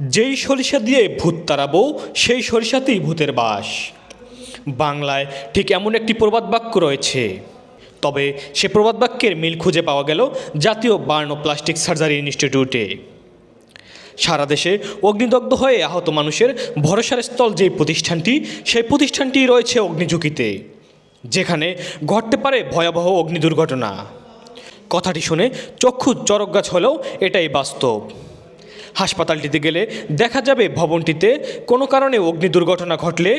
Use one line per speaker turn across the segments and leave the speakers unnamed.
যেই সরিষা দিয়ে ভূত তাড়াবো, সেই সরিষাতেই ভূতের বাস। বাংলায় ঠিক এমন একটি প্রবাদ বাক্য রয়েছে। তবে সে প্রবাদ বাক্যের মিল খুঁজে পাওয়া গেল জাতীয় বার্ন ও প্লাস্টিক সার্জারি ইনস্টিটিউটে। সারা দেশে অগ্নিদগ্ধ হয়ে আহত মানুষের ভরসার স্থল যেই প্রতিষ্ঠানটি, সেই প্রতিষ্ঠানটি রয়েছে অগ্নিঝুঁকিতে, যেখানে ঘটতে পারে ভয়াবহ অগ্নি দুর্ঘটনা। কথাটি শুনে চক্ষু চরকগাছ হলেও এটাই বাস্তব। হাসপাতালটিতে গেলে দেখা যাবে ভবনটিতে কোনো কারণে অগ্নি দুর্ঘটনা ঘটলে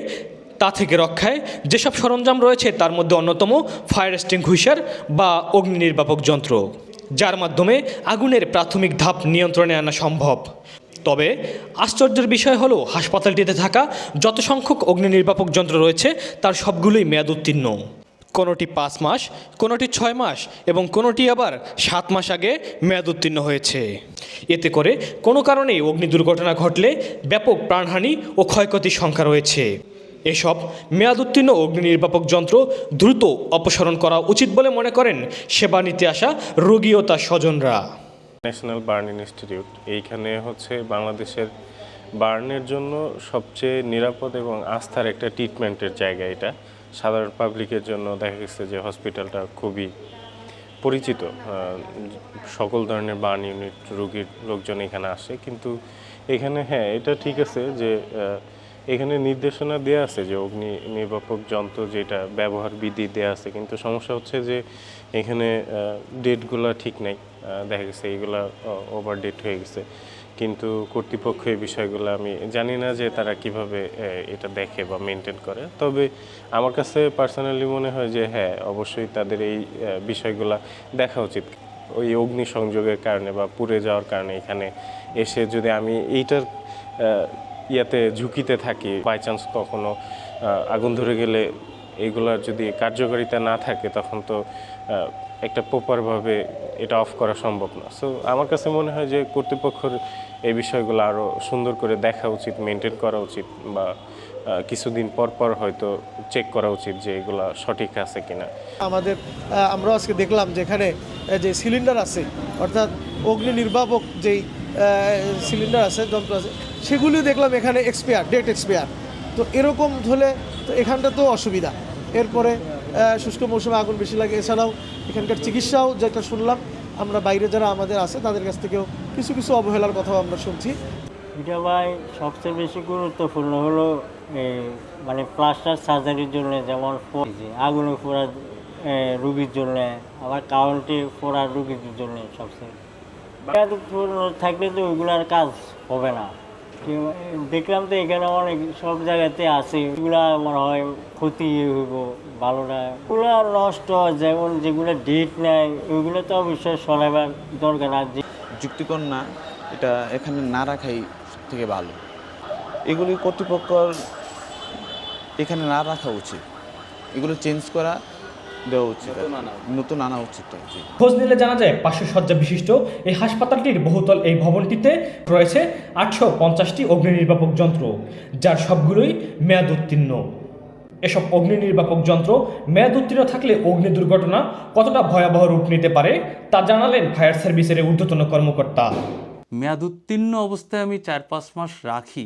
তা থেকে রক্ষায় যেসব সরঞ্জাম রয়েছে তার মধ্যে অন্যতম ফায়ার এক্সটিংগুইশার বা অগ্নি নির্বাপক যন্ত্র, যার মাধ্যমে আগুনের প্রাথমিক ধাপ নিয়ন্ত্রণে আনা সম্ভব। তবে আশ্চর্যের বিষয় হলো, হাসপাতালটিতে থাকা যত সংখ্যক অগ্নি নির্বাপক যন্ত্র রয়েছে, তার সবগুলোই মেয়াদ উত্তীর্ণ। কোনোটি পাঁচ মাস, কোনোটি ছয় মাস এবং কোনোটি আবার সাত মাস আগে মেয়াদ উত্তীর্ণ হয়েছে। এতে করে কোনো কারণেই অগ্নি দুর্ঘটনা ঘটলে ব্যাপক প্রাণহানি ও ক্ষয়ক্ষতির সংখ্যা রয়েছে। এসব মেয়াদ উত্তীর্ণ অগ্নি নির্বাপক যন্ত্র দ্রুত অপসারণ করা উচিত বলে মনে করেন সেবা নিতে আসা রোগী ও তার স্বজনরা।
ন্যাশনাল বার্ন ইনস্টিটিউট, এইখানে হচ্ছে বাংলাদেশের বার্নের জন্য সবচেয়ে নিরাপদ এবং আস্থার একটা ট্রিটমেন্টের জায়গা এটা। সাধারণ পাবলিকের জন্য দেখা গেছে যে হসপিটালটা খুবই পরিচিত। সকল ধরনের বার্ন ইউনিট রোগীর লোকজন এখানে আসে। কিন্তু এখানে হ্যাঁ এটা ঠিক আছে যে এখানে নির্দেশনা দেওয়া আছে যে অগ্নি নির্বাপক যন্ত্র যেটা ব্যবহার বিধি দেওয়া আছে। কিন্তু সমস্যা হচ্ছে যে এখানে ডেটগুলো ঠিক নেই। দেখা গেছে এইগুলা ওভার ডেট হয়ে গেছে। কিন্তু কর্তৃপক্ষ এই বিষয়গুলো আমি জানি না যে তারা কীভাবে এটা দেখে বা মেনটেন করে। তবে আমার কাছে পার্সোনালি মনে হয় যে হ্যাঁ অবশ্যই তাদের এই বিষয়গুলা দেখা উচিত। ওই অগ্নি সংযোগের কারণে বা পুড়ে যাওয়ার কারণে এখানে এসে যদি আমি এইটার ইয়াতে ঝুঁকিতে থাকি বাই চান্স কখনো আগুন ধরে গেলে এইগুলার যদি কার্যকারিতা না থাকে, তখন তো একটা প্রপারভাবে এটা অফ করা সম্ভব না। সো আমার কাছে মনে হয় যে কর্তৃপক্ষের এই বিষয়গুলো আরও সুন্দর করে দেখা উচিত মেনটেন করা উচিত বা কিছুদিন পর পর হয়তো চেক করা উচিত যে এগুলা সঠিক আছে কিনা।
আমাদের আমরা আজকে দেখলাম যে এখানে যে সিলিন্ডার আছে, অর্থাৎ অগ্নি নির্বাপক যেই সিলিন্ডার আছে, যন্ত্র আছে, সেগুলিও দেখলাম এখানে এক্সপায়ার ডেট এক্সপায়ার তো এরকম হলে তো এখানটা তো অসুবিধা। এরপরে শুষ্ক মৌসুমে আগুন বেশি লাগে। এছাড়াও এখানকার চিকিৎসাও যেটা শুনলাম, আমরা বাইরে যারা আমাদের আছে, তাদের কাছ থেকেও কিছু কিছু অবহেলার কথাও আমরা শুনছি।
এটা ভাই সবচেয়ে বেশি গুরুত্বপূর্ণ হলো মানে প্লাস্টার সার্জারির জন্য যেমন আগুনে ফোড়া রুগীর জন্য, আবার কাউন্টে ফোড়া রুগীর জন্য সবচেয়ে। থাকলে তো ওইগুলার কাজ হবে না। দেখলাম তো এখানে অনেক সব জায়গাতে আছে। এগুলা মনে হয় ক্ষতি হইব, ভালো না। ওগুলো নষ্ট, যেমন যেগুলো ডেট নেয় ওইগুলো তো অবশ্যই সরাবার দরকার যে
যুক্তিকর না, এটা এখানে না রাখাই থেকে ভালো। এগুলি কর্তৃপক্ষর এখানে না রাখা উচিত। এগুলো চেঞ্জ করা দেওয়া উচিত নতুন আনা উচিত।
খোঁজ নিলে জানা যায় পাঁচশো শয্যা বিশিষ্ট এই হাসপাতালটির বহুতল এই ভবনটিতে রয়েছে আটশো পঞ্চাশটি অগ্নি নির্বাপক যন্ত্র যার সবগুলোই মেয়াদ উত্তীর্ণ। এসব অগ্নি নির্বাপক যন্ত্র মেয়াদ উত্তীর্ণ থাকলে অগ্নি দুর্ঘটনা কতটা ভয়াবহ রূপ নিতে পারে তা জানালেন ফায়ার সার্ভিসের ঊর্ধ্বতন কর্মকর্তা।
মেয়াদ উত্তীর্ণ অবস্থায় আমি চার পাঁচ মাস রাখি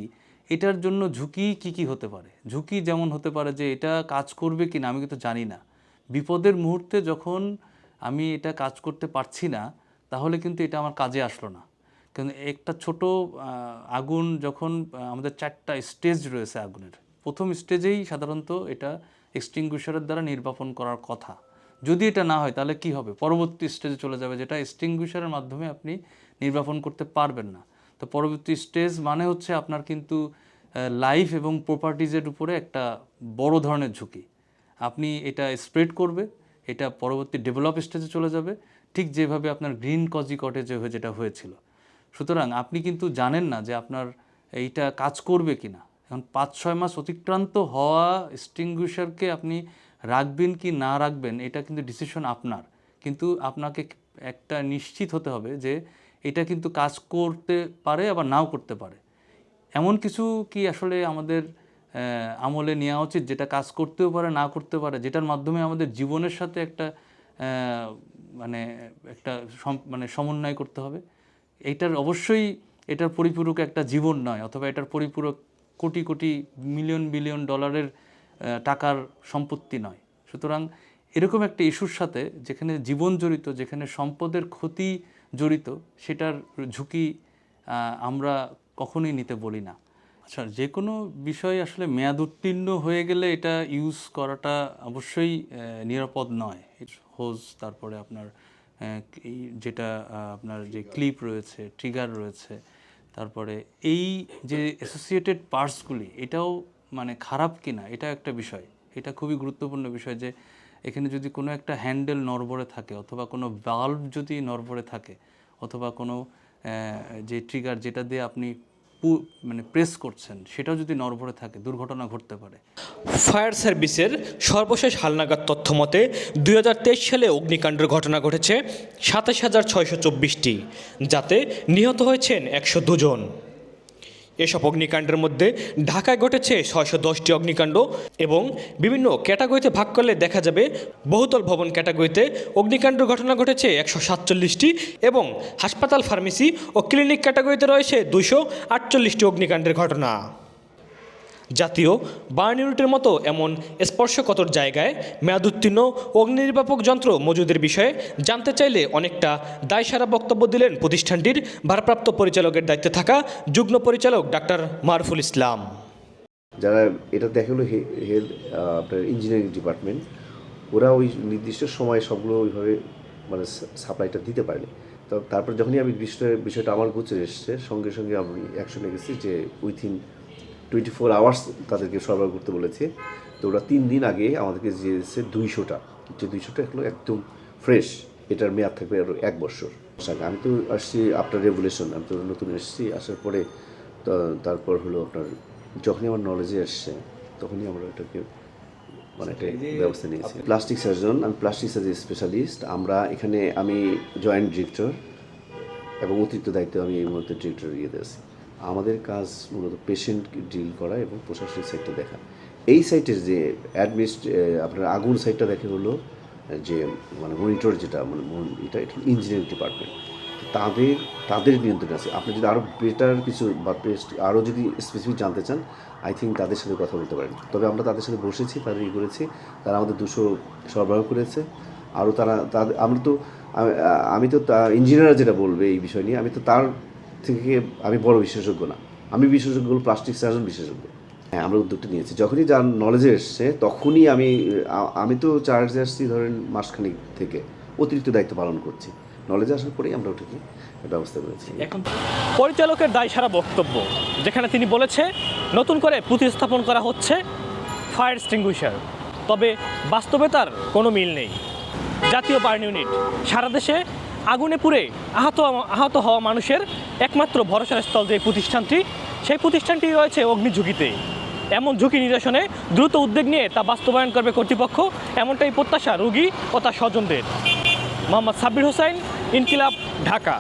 এটার জন্য ঝুঁকি কি কি হতে পারে? ঝুঁকি যেমন হতে পারে যে এটা কাজ করবে কি না আমি কিন্তু জানি না। বিপদের মুহূর্তে যখন আমি এটা কাজ করতে পারছি না, তাহলে কিন্তু এটা আমার কাজে আসলো না। কিন্তু একটা ছোট আগুন যখন আমাদের চারটা স্টেজ রয়েছে আগুনের, প্রথম স্টেজেই সাধারণত এটা এক্সটিংগুইশারের দ্বারা নির্বাপন করার কথা। যদি এটা না হয়, তাহলে কি হবে? পরবর্তী স্টেজে চলে যাবে, যেটা এক্সটিংগুইশারের মাধ্যমে আপনি নির্বাপন করতে পারবেন না। তো পরবর্তী স্টেজ মানে হচ্ছে আপনার কিন্তু লাইফ এবং প্রপার্টিজের উপরে একটা বড় ধরনের ঝুঁকি। আপনি এটা স্প্রেড করবে, এটা পরবর্তী ডেভেলপ স্টেজে চলে যাবে, ঠিক যেভাবে আপনার গ্রিন কজি কটেজে হয়ে যেটা হয়েছিল। সুতরাং আপনি কিন্তু জানেন না যে আপনার এইটা কাজ করবে কি না এখন পাঁচ ছয় মাস অতিক্রান্ত হওয়া এক্সটিংগুইশারকে আপনি রাখবেন কি না রাখবেন, এটা কিন্তু ডিসিশন আপনার। কিন্তু আপনাকে একটা নিশ্চিত হতে হবে যে এটা কিন্তু কাজ করতে পারে, আবার নাও করতে পারে। এমন কিছু কি আসলে আমাদের আমলে নেওয়া উচিত, যেটা কাজ করতেও পারে, না করতে পারে, যেটার মাধ্যমে আমাদের জীবনের সাথে একটা মানে একটা মানে সমন্বয় করতে হবে। এইটার অবশ্যই এটার পরিপূরক একটা জীবন নয়, অথবা এটার পরিপূরক কোটি কোটি মিলিয়ন বিলিয়ন ডলারের টাকার সম্পত্তি নয়। সুতরাং এরকম একটা ইস্যুর সাথে যেখানে জীবন জড়িত, যেখানে সম্পদের ক্ষতি জড়িত, সেটার ঝুঁকি আমরা কখনোই নিতে বলি না। আচ্ছা যে কোনো বিষয় আসলে মেয়াদ উত্তীর্ণ হয়ে গেলে এটা ইউজ করাটা অবশ্যই নিরাপদ নয়। হোজ তারপরে আপনার এই যেটা আপনার যে ক্লিপ রয়েছে ট্রিগার রয়েছে তারপরে এই যে অ্যাসোসিয়েটেড পার্টসগুলি এটাও মানে খারাপ কিনা এটা একটা বিষয়। এটা খুবই গুরুত্বপূর্ণ বিষয় যে এখানে যদি কোনো একটা হ্যান্ডেল নড়বড়ে থাকে অথবা কোনো বাল্ব যদি নড়বড়ে থাকে অথবা কোনো যে ট্রিগার যেটা দিয়ে আপনি মানে প্রেস করছেন, সেটাও যদি নড়বড়ে থাকে, দুর্ঘটনা ঘটতে পারে।
ফায়ার সার্ভিসের সর্বশেষ হালনাগাদ তথ্য মতে, দুই হাজার তেইশ সালে অগ্নিকাণ্ডের ঘটনা ঘটেছে সাতাশ হাজার ছয়শো চব্বিশটি, যাতে নিহত হয়েছেন একশো দুজন। এসব অগ্নিকাণ্ডের মধ্যে ঢাকায় ঘটেছে ছয়শো দশটি অগ্নিকাণ্ড এবং বিভিন্ন ক্যাটাগরিতে ভাগ করলে দেখা যাবে বহুতল ভবন ক্যাটাগরিতে অগ্নিকাণ্ডের ঘটনা ঘটেছে একশো সাতচল্লিশটি এবং হাসপাতাল, ফার্মেসি ও ক্লিনিক ক্যাটাগরিতে রয়েছে দুশো আটচল্লিশটি অগ্নিকাণ্ডের ঘটনা। জাতীয় বার্ন ইউনিটের মতো এমন স্পর্শকতর জায়গায় মেয়াদোত্তীর্ণ অগ্নি নির্বাপক যন্ত্র মজুদের বিষয়ে জানতে চাইলে অনেকটা দায়সারা বক্তব্য দিলেন প্রতিষ্ঠানটির ভারপ্রাপ্ত পরিচালকের দায়িত্বে থাকা যুগ্ম পরিচালক ডাক্তার মারফুল ইসলাম।
যারা এটা দেখা হলো হেলথ আপনার ইঞ্জিনিয়ারিং ডিপার্টমেন্ট ওরা ওই নির্দিষ্ট সময়ে সবগুলো ওইভাবে মানে সাপ্লাইটা দিতে পারেনি। তো তারপর যখনই আমি বিষয়টা বিষয়টা আমার গোচরে এসছে, সঙ্গে সঙ্গে আমি অ্যাকশনে গেছি যে উইথিন টোয়েন্টি ফোর আওয়ার্স তাদেরকে সরবরাহ করতে বলেছে। তো ওরা তিন দিন আগে আমাদেরকে দিয়েছে দুইশোটা। যে দুইশোটা এগুলো একদম ফ্রেশ এটার মেয়াদ থাকবে আরও এক বছর। আমি তো আসছি আপনার রেভুলেশন আমি তো নতুন এসেছি আসার পরে তারপর হলো আপনার যখনই আমার নলেজে আসছে তখনই আমরা এটাকে মানে একটা ব্যবস্থা নিয়েছি। প্লাস্টিক সার্জন আমি প্লাস্টিক সার্জারি স্পেশালিস্ট আমরা এখানে আমি জয়েন্ট ডিরেক্টর এবং অতিরিক্ত দায়িত্ব আমি এই মুহূর্তে ডিরেক্টর ইয়েতে আছি। আমাদের কাজ মূলত পেশেন্ট ডিল করা এবং প্রশাসনিক সাইটটা দেখা। এই সাইটের যে অ্যাডমিনিস্ট আপনার আগুন সাইডটা দেখে হলো, যে মানে মনিটর যেটা মানে এটা এটা ইঞ্জিনিয়ারিং ডিপার্টমেন্ট তাদের তাদের নিয়ন্ত্রণে আছে। আপনি যদি আরও বেটার কিছু বা বেস্ট আরও যদি স্পেসিফিক জানতে চান আই থিঙ্ক তাদের সাথে কথা বলতে পারেন। তবে আমরা তাদের সাথে বসেছি তাদের ই করেছি। তারা আমাদের দুশো সরবরাহ করেছে। আরও তারা, তাদের, আমরা তো, আমি- তো ইঞ্জিনিয়ার যেটা বলবে এই বিষয় নিয়ে, আমি তো তার থেকে আমি বড় বিশেষজ্ঞ না। আমি বিশেষজ্ঞ প্লাস্টিক সার্জন বিশেষজ্ঞ। হ্যাঁ আমরা উদ্যোগটা নিয়েছি। যখনই যার নলেজে এসছে, তখনই আমি আমি তো চার্জে আসছি ধরেন মাসখানিক থেকে। অতিরিক্ত দায়িত্ব পালন করছি। নলেজে আসার পরেই আমরা ওটাকে ব্যবস্থা করেছি।
এখন পরিচালকের দায়সারা বক্তব্য, যেখানে তিনি বলেছে, নতুন করে প্রতিস্থাপন করা হচ্ছে ফায়ার এক্সটিংগুইশার তবে বাস্তবে তার কোনো মিল নেই। জাতীয় বার্ন ইউনিট সারা দেশে আগুনে পুড়ে আহত আহত হওয়া মানুষের একমাত্র ভরসার স্থল যে প্রতিষ্ঠানটি, সেই প্রতিষ্ঠানটি রয়েছে অগ্নিঝুঁকিতে। এমন ঝুঁকি নিরসনে দ্রুত উদ্যোগ নিয়ে তা বাস্তবায়ন করবে কর্তৃপক্ষ, এমনটাই প্রত্যাশা রোগী ও তার স্বজনদের। মোহাম্মদ সাব্বির হোসাইন ইনকিলাব, ঢাকা।